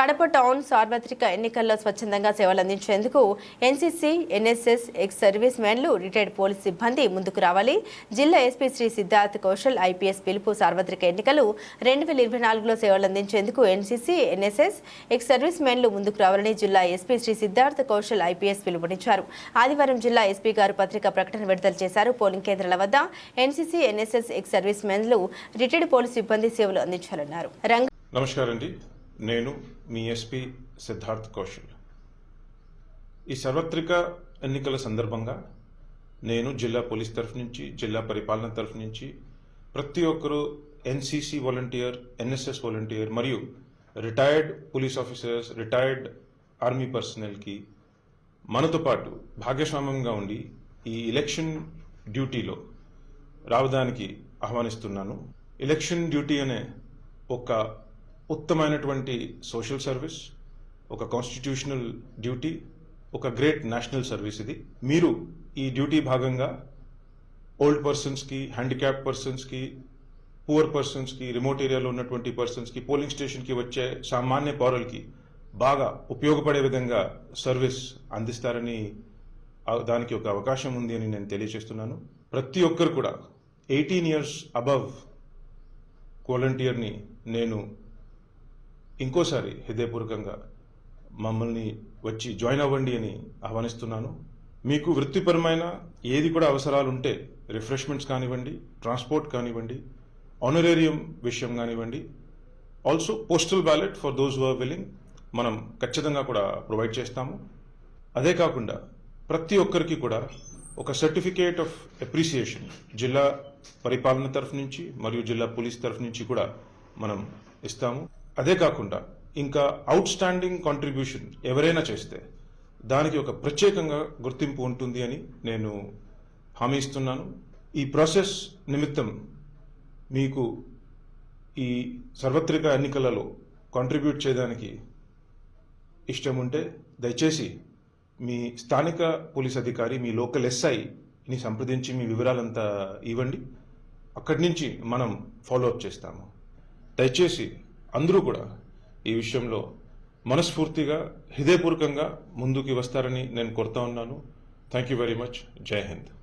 Kadapa town సార్వత్రిక ఎన్నికల్లో స్వచ్ఛందంగా సేవలు అందించేందుకు ఎన్సీసీ ఎన్ఎస్ఎస్ ఎక్స్ సర్వీస్ మెన్లు రిటైర్డ్ పోలీస్ సిబ్బంది ముందుకు రావాలి. జిల్లా ఎస్పీ శ్రీ సిద్ధార్థ్ కౌశల్ ఐపీఎస్ పిలుపు సార్వత్రిక ఎన్నికలు రెండు వేల ఇరవై నాలుగులో సేవలు అందించేందుకు ఎన్సీసీ ఎన్ఎస్ఎస్ ఎక్స్ సర్వీస్ మెన్లు ముందుకు రావాలని జిల్లా ఎస్పీ శ్రీ సిద్ధార్థ్ కౌశల్ ఐపీఎస్ పిలుపునిచ్చారు. ఆదివారం జిల్లా ఎస్పీ గారు పత్రికా ప్రకటన విడుదల చేశారు. పోలింగ్ కేంద్రాల వద్ద ఎన్సీసీ ఎన్ఎస్ఎస్ ఎక్స్ సర్వీస్ మెన్లు రిటైర్డ్ పోలీస్ సిబ్బంది సేవలు అందించాలన్నారు. నమస్కారం అండి. నేను మీ ఎస్పీ సిద్ధార్థ్ కౌశల్. ఈ సార్వత్రిక ఎన్నికల సందర్భంగా నేను జిల్లా పోలీస్ తరఫు నుంచి జిల్లా పరిపాలన తరఫు నుంచి ప్రతి ఒక్కరూ ఎన్సీసీ వాలంటీర్ ఎన్ఎస్ఎస్ వాలంటీర్ మరియు retired police officers retired army పర్సనల్కి మనతో పాటు భాగస్వామ్యంగా ఉండి ఈ ఎలక్షన్ డ్యూటీలో రావడానికి ఆహ్వానిస్తున్నాను. ఎలక్షన్ డ్యూటీ అనే ఒక ఉత్తమైనటువంటి సోషల్ సర్వీస్ ఒక కాన్స్టిట్యూషనల్ డ్యూటీ ఒక గ్రేట్ నేషనల్ సర్వీస్ ఇది. మీరు ఈ డ్యూటీ భాగంగా ఓల్డ్ పర్సన్స్కి హ్యాండిక్యాప్ పర్సన్స్కి పూర్ పర్సన్స్కి రిమోట్ ఏరియాలో ఉన్నటువంటి పర్సన్స్కి పోలింగ్ స్టేషన్కి వచ్చే సామాన్య పౌరులకి బాగా ఉపయోగపడే విధంగా సర్వీస్ అందిస్తారని దానికి ఒక అవకాశం ఉంది అని నేను తెలియజేస్తున్నాను. ప్రతి ఒక్కరు కూడా ఎయిటీన్ ఇయర్స్ అబవ్ వాలంటీర్ని నేను ఇంకోసారి హృదయపూర్వకంగా మమ్మల్ని వచ్చి జాయిన్ అవ్వండి అని ఆహ్వానిస్తున్నాను. మీకు వృత్తిపరమైన ఏది కూడా అవసరాలు ఉంటే రిఫ్రెష్మెంట్స్ కానివ్వండి ట్రాన్స్పోర్ట్ కానివ్వండి ఆనరేరియం విషయం కానివ్వండి also postal ballot for those who are willing మనం ఖచ్చితంగా కూడా ప్రొవైడ్ చేస్తాము. అదే కాకుండా ప్రతి ఒక్కరికి కూడా ఒక సర్టిఫికేట్ ఆఫ్ అప్రిసియేషన్ జిల్లా పరిపాలన తరఫు నుంచి మరియు జిల్లా పోలీస్ తరఫు నుంచి కూడా మనం ఇస్తాము. అదే కాకుండా ఇంకా అవుట్ స్టాండింగ్ కాంట్రిబ్యూషన్ ఎవరైనా చేస్తే దానికి ఒక ప్రత్యేకంగా గుర్తింపు ఉంటుంది అని నేను హామీ ఇస్తున్నాను. ఈ ప్రాసెస్ నిమిత్తం మీకు ఈ సార్వత్రిక ఎన్నికలలో కాంట్రిబ్యూట్ చేయడానికి ఇష్టం ఉంటే దయచేసి మీ స్థానిక పోలీస్ అధికారి మీ లోకల్ ఎస్ఐని సంప్రదించి మీ వివరాలంతా ఇవ్వండి. అక్కడి నుంచి మనం ఫాలో అప్ చేస్తాము. దయచేసి అందరూ కూడా ఈ విషయంలో మనస్ఫూర్తిగా హృదయపూర్వకంగా ముందుకు వస్తారని నేను కోరుతా ఉన్నాను. థ్యాంక్ యూ వెరీ మచ్ జై హింద్